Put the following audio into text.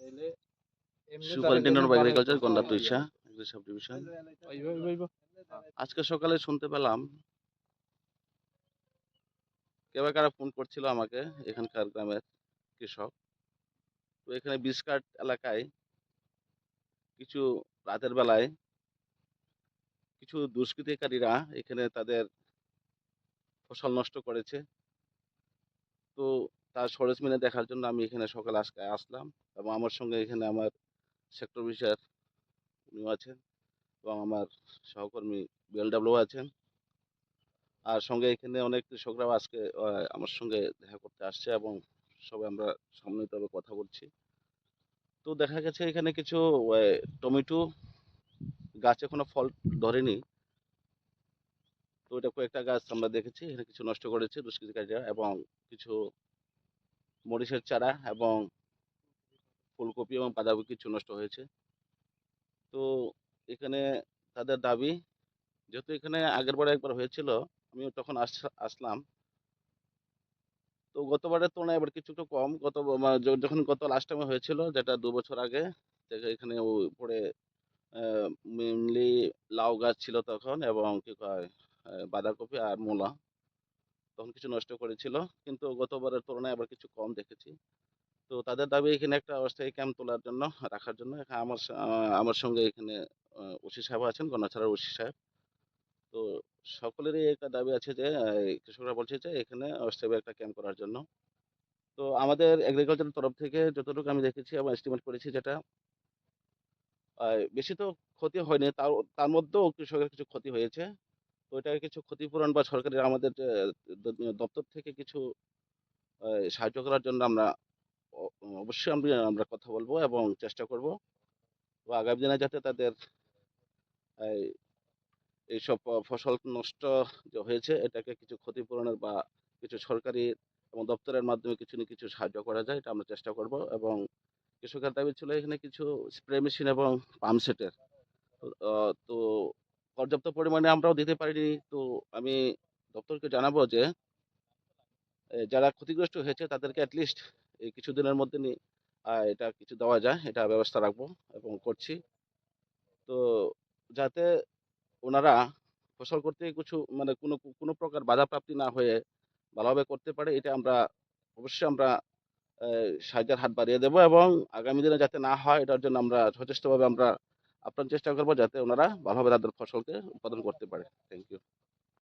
তাইলে superintendent of agriculture গন্ডা পারে, তুইসা sub division ওইভাবে ওইভাবে আজকে সকালে শুনতে পেলাম। কেউ কারা ফোন করছিল আমাকে এখানকার গ্রামের কৃষক। তো এখানে বিস্কাট এলাকায় কিছু রাতের বেলায় কিছু দুষ্কৃতিকারীরা এখানে তাদের ফসল নষ্ট করেছে। তো তার সরেজমিনে দেখার জন্য আমি এখানে সকালে আজকে আসলাম এবং আমার সঙ্গে এখানে আমার সেক্টর অফিসার উনিও আছেন এবং আমার সহকর্মী বিএলডাব্লিউ আছেন। আর সঙ্গে এখানে অনেক কৃষকরাও আজকে আমার সঙ্গে দেখা করতে আসছে এবং সবাই আমরা সম্মিলিতভাবে কথা বলছি। তো দেখা গেছে এখানে কিছু টমেটো গাছে কোনো ফল ধরেনি। তো এটা কয়েকটা গাছ আমরা দেখেছি, এখানে কিছু নষ্ট করেছে দুষ্কৃতিকারীরা এবং কিছু মরিচের চারা এবং ফুলকপি এবং বাঁধাকপি কিছু নষ্ট হয়েছে। তো এখানে তাদের দাবি, যেহেতু এখানে আগের বারে একবার হয়েছিল আমি তখন আস- আসলাম। তো গতবারের তুলনায় এবার কিছু একটু কম। গত যখন গত লাস্ট টাইমে হয়েছিল, যেটা দু বছর আগে এখানে উপরে মেনলি লাউ গাছ ছিল তখন এবং কি কয় বাঁধাকপি আর মূলা। তখন কিছু নষ্ট করেছিল। কিন্তু গতবারের তুলনায় আবার কিছু কম দেখেছি। তো তাদের দাবি এখানে একটা অস্থায়ী ক্যাম্প তোলার জন্য, রাখার জন্য। আমার আমার সঙ্গে এখানে ওসি সাহেব আছেন গণাছড়ার ওসি সাহেব। তো সকলেরই একটা দাবি আছে যে কৃষকরা বলছে যে, এখানে অস্থায়ী একটা ক্যাম্প করার জন্য। তো আমাদের এগ্রিকালচারের তরফ থেকে যতটুকু আমি দেখেছি এবং এস্টিমেট করেছি যেটা বেশি তো ক্ষতি হয়নি। তার তার মধ্যেও কৃষকের কিছু ক্ষতি হয়েছে। তো কিছু ক্ষতিপূরণ বা সরকারের আমাদের দপ্তর থেকে কিছু সাহায্য করার জন্য আমরা অবশ্যই আমরা আমরা কথা বলব এবং চেষ্টা করব। তো আগামী দিনে যাতে তাদের এইসব ফসল নষ্ট যে হয়েছে, এটাকে কিছু ক্ষতিপূরণের বা কিছু সরকারি এবং দপ্তরের মাধ্যমে কিছু না কিছু সাহায্য করা যায়, এটা আমরা চেষ্টা করব এবং কৃষকের দাবি ছিল এখানে কিছু স্প্রে মেশিন এবং পাম্প সেটের তো পর্যাপ্ত পরিমাণে আমরাও দিতে পারিনি। তো আমি দপ্তরকে জানাব যে যারা ক্ষতিগ্রস্ত হয়েছে তাদেরকে অ্যাটলিস্ট এই কিছুদিনের মধ্যে নি এটা কিছু দেওয়া যায়, এটা ব্যবস্থা রাখব এবং করছি। তো যাতে ওনারা ফসল করতে কিছু মানে কোনো কোনো প্রকার বাধাপ্রাপ্তি না হয়ে ভালোভাবে করতে পারে, এটা আমরা অবশ্যই আমরা সাহায্যের হাত বাড়িয়ে দেবো এবং আগামী দিনে যাতে না হয়, এটার জন্য আমরা যথেষ্টভাবে আমরা আপ্রাণ চেষ্টা করব যাতে ওনারা ভালোভাবে তাদের ফসলকে উৎপাদন করতে পারে। Thank you